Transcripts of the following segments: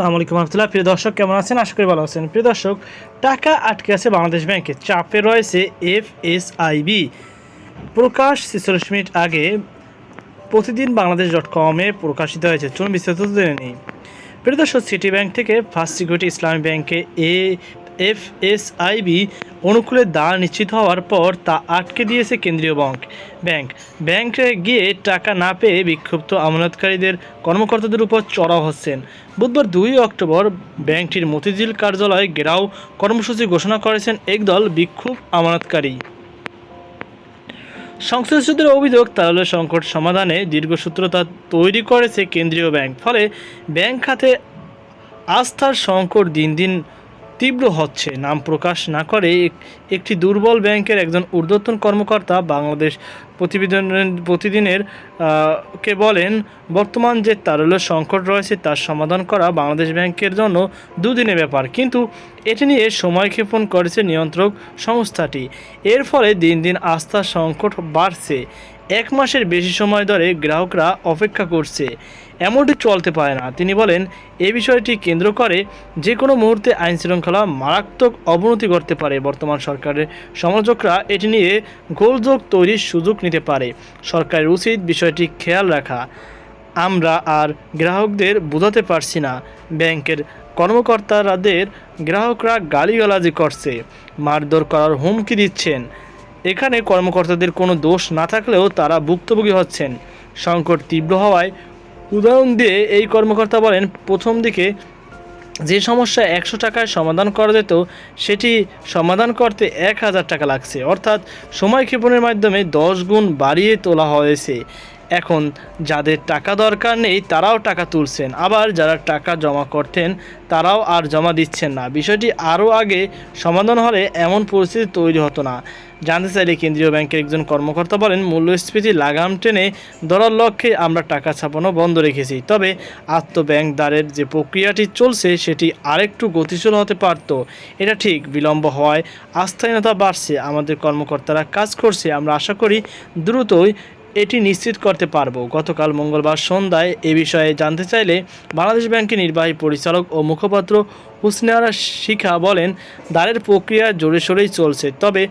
আসসালামু আলাইকুম রহমতুল্লাহ। প্রিয় দর্শক, কেমন আছেন? আশা করি ভালো আছেন। প্রিয় দর্শক, টাকা আটকে আছে বাংলাদেশ ব্যাংকে। চাপে রয়েছে এফ এস আইবি প্রকাশ ছেচল্লিশ মিনিট আগে প্রতিদিন বাংলাদেশ ডট কমে প্রকাশিত হয়েছে। চলুন বিস্তারিত জেনে নিই। প্রিয় দর্শক, সিটি ব্যাংক থেকে ফার্স্ট সিকিউরিটি ইসলামী ব্যাংকে এ এফ এস আইবি অনুকূলে দাঁড় নিশ্চিত হওয়ার পর তা আটকে দিয়েছে কেন্দ্রীয় ব্যাংক ব্যাংক ব্যাংকে গিয়ে টাকা না পেয়ে বিক্ষুব্ধ আমানতকারীদের কর্মকর্তাদের উপর চড়াও হচ্ছেন। বুধবার দুই অক্টোবর ব্যাংকটির মতিঝিল কার্যালয়ে ঘেরাও কর্মসূচি ঘোষণা করেছেন একদল বিক্ষোভ আমানতকারী। সংশ্লিষ্টদের অভিযোগ, তাহলে সংকট সমাধানে দীর্ঘসূত্রতা তৈরি করেছে কেন্দ্রীয় ব্যাংক ফলে ব্যাংক খাতে আস্থার সংকট দিন দিন তীব্র হচ্ছে। নাম প্রকাশ না করে এক- একটি দুর্বল ব্যাংকের একজন ঊর্ধ্বতন কর্মকর্তা বাংলাদেশ প্রতিবেদন প্রতিদিনের কে বলেন, বর্তমান যে তারল্য সংকট রয়েছে তার সমাধান করা বাংলাদেশ ব্যাংকের জন্য দুদিনের ব্যাপার। কিন্তু এটি নিয়ে সময় ক্ষেপণ করেছে নিয়ন্ত্রক সংস্থাটি। এর ফলে দিন দিন আস্থার সংকট বাড়ছে। এক মাসের বেশি সময় ধরে গ্রাহকরা অপেক্ষা করছে। এমনটি চলতে পারে না। তিনি বলেন, এ বিষয়টি কেন্দ্র করে যে কোনো মুহূর্তে আইন শৃঙ্খলা মারাত্মক অবনতি করতে পারে। বর্তমান সরকারের সমালোচকরা এটি নিয়ে গোলযোগ তৈরির সুযোগ নিতে পারে। সরকারের উচিত বিষয়টি খেয়াল রাখা। আমরা আর গ্রাহকদের বোঝাতে পারছি না। ব্যাংকের কর্মকর্তারাদের গ্রাহকরা গালিগালাজি করছে। মারধর করার হুমকি দিচ্ছেন। এখানে কর্মকর্তাদের কোনো দোষ না থাকলেও তারা ভুক্তভোগী হচ্ছেন। সংকট তীব্র হওয়ায় উদাহরণ দিয়ে এই কর্মকর্তা বলেন, প্রথম দিকে যে সমস্যা একশো টাকায় সমাধান করা যেত, সেটি সমাধান করতে এক হাজার টাকা লাগছে। অর্থাৎ সময় ক্ষেপণের মাধ্যমে দশ গুণ বাড়িয়ে তোলা হয়েছে। এখন যাদের টাকা দরকার নেই তারাও টাকা তুলছেন। আবার যারা টাকা জমা করতেন তারাও আর জমা দিচ্ছেন না। বিষয়টি আরও আগে সমাধান হলে এমন পরিস্থিতি তৈরি হতো না। জানতে চাইলে কেন্দ্রীয় ব্যাংকের একজন কর্মকর্তা বলেন, মূল্যস্ফীতি লাগাম টেনে ধরার লক্ষ্যে আমরা টাকা ছাপানো বন্ধ রেখেছি। তবে আত্মব্যাংক দ্বারের যে প্রক্রিয়াটি চলছে সেটি আরেকটু গতিশীল হতে পারত। এটা ঠিক বিলম্ব হওয়ায় আস্থাহীনতা বাড়ছে। আমাদের কর্মকর্তারা কাজ করছে। আমরা আশা করি দ্রুতই এটি নিশ্চিত করতে পারব। গতকাল মঙ্গলবার সন্ধ্যায় এ বিষয়ে জানতে চাইলে বাংলাদেশ ব্যাংকের নির্বাহী পরিচালক ও মুখপাত্র হুসনারা শিখা বলেন দ্বারের প্রক্রিয়া জোরে সোরেই চলছে, তবে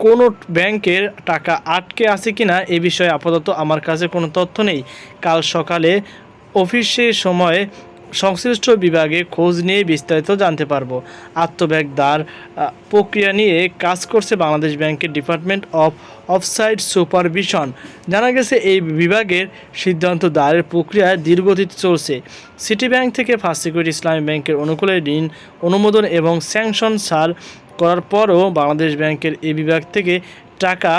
কোনো ব্যাংকের টাকা আটকে আছে কি না এ বিষয়ে আপাতত আমার কাছে কোনো তথ্য নেই। কাল সকালে অফিসের সময়ে সংশ্লিষ্ট বিভাগে খোঁজ নিয়ে বিস্তারিত জানতে পারব। আত্মব্যাগ দ্বার প্রক্রিয়া নিয়ে কাজ করছে বাংলাদেশ ব্যাংকের ডিপার্টমেন্ট অফ অফসাইড সুপারভিশন। জানা গেছে, এই বিভাগের সিদ্ধান্ত দায়ের প্রক্রিয়া দীর্ঘগতিতে চলছে। সিটি ব্যাংক থেকে ফার্স্ট সিকিউরিটি ইসলামী ব্যাংকের অনুকূলে ঋণ অনুমোদন এবং স্যাংশন সার করার পরও বাংলাদেশ ব্যাংকের এই বিভাগ থেকে টাকা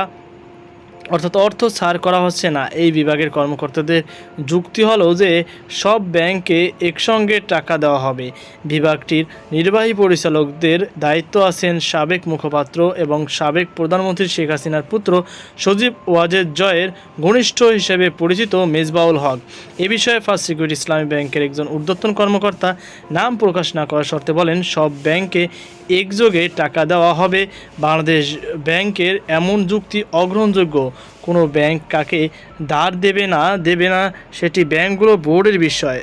অর্থাৎ অর্থ ছাড় করা হচ্ছে না। এই বিভাগের কর্মকর্তাদের যুক্তি হলো যে, সব ব্যাংকে একসঙ্গে টাকা দেওয়া হবে। বিভাগটির নির্বাহী পরিচালকদের দায়িত্ব আছেন সাবেক মুখপাত্র এবং সাবেক প্রধানমন্ত্রী শেখ হাসিনার পুত্র সজীব ওয়াজেদ জয়ের ঘনিষ্ঠ হিসেবে পরিচিত মেজবাউল হক। এ বিষয়ে ফার্স্ট সিকিউরিটি ইসলামী ব্যাংকের একজন ঊর্ধ্বতন কর্মকর্তা নাম প্রকাশ না করার শর্তে বলেন, সব ব্যাংকে একযোগে টাকা দেওয়া হবে। বাংলাদেশ ব্যাংকের এমন যুক্তি অগ্রহণযোগ্য কোনো ব্যাংক কাকে ধার দেবে না দেবে না সেটি ব্যাংকগুলো বোর্ডের বিষয়।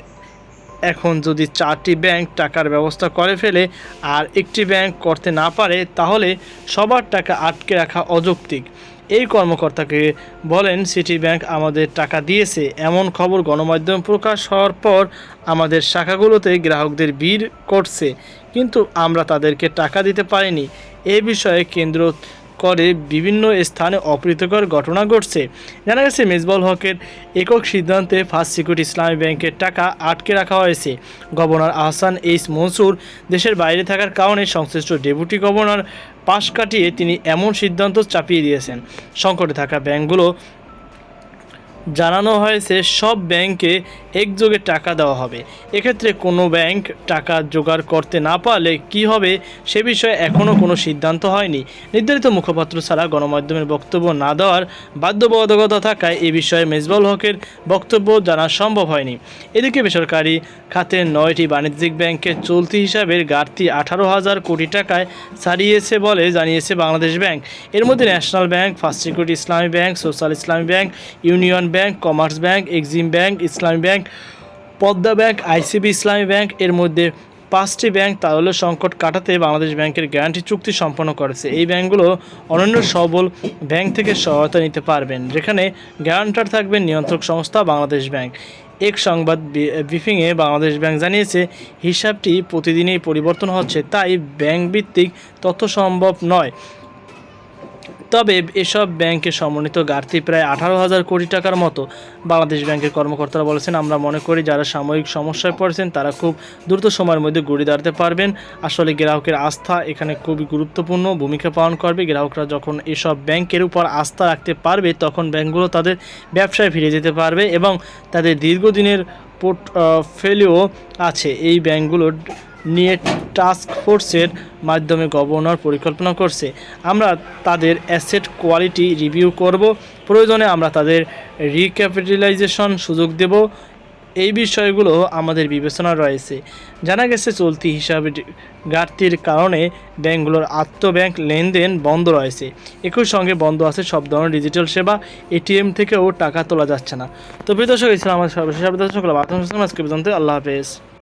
এখন যদি চারটি ব্যাংক টাকার ব্যবস্থা করে ফেলে আর একটি ব্যাংক করতে না পারে, তাহলে সবার টাকা আটকে রাখা অযৌক্তিক। এই কর্মকর্তাকে বলেন সিটি ব্যাংক আমাদের টাকা দিয়েছে। এমন খবর গণমাধ্যম প্রকাশ হওয়ার পর আমাদের শাখাগুলোতে গ্রাহকদের ভিড় করছে। কিন্তু আমরা তাদেরকে টাকা দিতে পারিনি। এ বিষয়ে কেন্দ্র করে বিভিন্ন স্থানে অপ্রীতিকর ঘটনা ঘটছে। জানা গেছে, মেজবাউল হকের একক সিদ্ধান্তে ফার্স্ট সিকিউরিটি ইসলামী ব্যাংকের টাকা আটকে রাখা হয়েছে। গভর্নর আহসান এইস মনসুর দেশের বাইরে থাকার কারণে সংশ্লিষ্ট ডেপুটি গভর্নর পাশ কাটিয়ে তিনি এমন সিদ্ধান্ত চাপিয়ে দিয়েছেন। সংকটে থাকা ব্যাংকগুলো জানানো হয়েছে, সব ব্যাংকে একযোগে টাকা দেওয়া হবে। এক্ষেত্রে কোনো ব্যাংক টাকা জোগাড় করতে না পারলে কি হবে সে বিষয়ে এখনও কোনো সিদ্ধান্ত হয়নি। নির্ধারিত মুখপাত্র ছাড়া গণমাধ্যমের বক্তব্য না দেওয়ার বাধ্যবাধকতা থাকায় এ বিষয়ে মেজবাউল হকের বক্তব্য জানা সম্ভব হয়নি। এদিকে বেসরকারি খাতের নয়টি বাণিজ্যিক ব্যাংকের চলতি হিসাবের ঘাটতি আঠারো হাজার কোটি টাকায় ছাড়িয়েছে বলে জানিয়েছে বাংলাদেশ ব্যাংক। এর মধ্যে National Bank, First Security Islami Bank, Social Islami Bank, Union Bank, Commerce Bank, Exim Bank, Islami Bank Padma Bank, ICB, Islami Bank, এর মধ্যে পাঁচটি ব্যাংক তারল্য সংকট কাটাতে বাংলাদেশ ব্যাংকের গ্যারান্টি চুক্তি সম্পন্ন করেছে। এই ব্যাংকগুলো অনন্য সবল ব্যাংক থেকে সহায়তা নিতে পারবেন, যেখানে গ্যারান্টার থাকবেন নিয়ন্ত্রক সংস্থা বাংলাদেশ ব্যাংক। এক সংবাদ ব্রিফিংয়ে বাংলাদেশ ব্যাংক জানিয়েছে, হিসাবটি প্রতিদিনই পরিবর্তন হচ্ছে, তাই ব্যাংক ভিত্তিক তথ্য সম্ভব নয়। তবে এসব ব্যাংকে সমন্বিত ঘাটতি প্রায় আঠারো হাজার কোটি টাকার মতো বাংলাদেশ ব্যাংকের কর্মকর্তারা বলেছেন, আমরা মনে করি যারা সাময়িক সমস্যায় পড়েছেন তারা খুব দ্রুত সময়ের মধ্যে ঘুরে দাঁড়াতে পারবেন। আসলে গ্রাহকের আস্থা এখানে খুবই গুরুত্বপূর্ণ ভূমিকা পালন করবে। গ্রাহকরা যখন এসব ব্যাংকের উপর আস্থা রাখতে পারবে, তখন ব্যাংকগুলো তাদের ব্যবসায় ফিরে যেতে পারবে এবং তাদের দীর্ঘদিনের পোর্টফোলিও আছে। এই ব্যাংকগুলোর নিয়ে টাস্ক ফোর্সের মাধ্যমে গভর্নর পরিকল্পনা করছে। আমরা তাদের অ্যাসেট কোয়ালিটি রিভিউ করব। প্রয়োজনে আমরা তাদের রিক্যাপিটালাইজেশন সুযোগ দেব। এই বিষয়গুলো আমাদের বিবেচনা রয়েছে। জানা গেছে, চলতি হিসাবে ঘাটতির কারণে ব্যাংকগুলোর আত্মব্যাংক লেনদেন বন্ধ রয়েছে। একই সঙ্গে বন্ধ আছে সব ধরনের ডিজিটাল সেবা। এটিএম থেকেও টাকা তোলা যাচ্ছে না। তো প্রিয় দর্শক ইসলাম আমাদের সর্বশেষ আজকে পর্যন্ত আল্লাহ হাফেজ।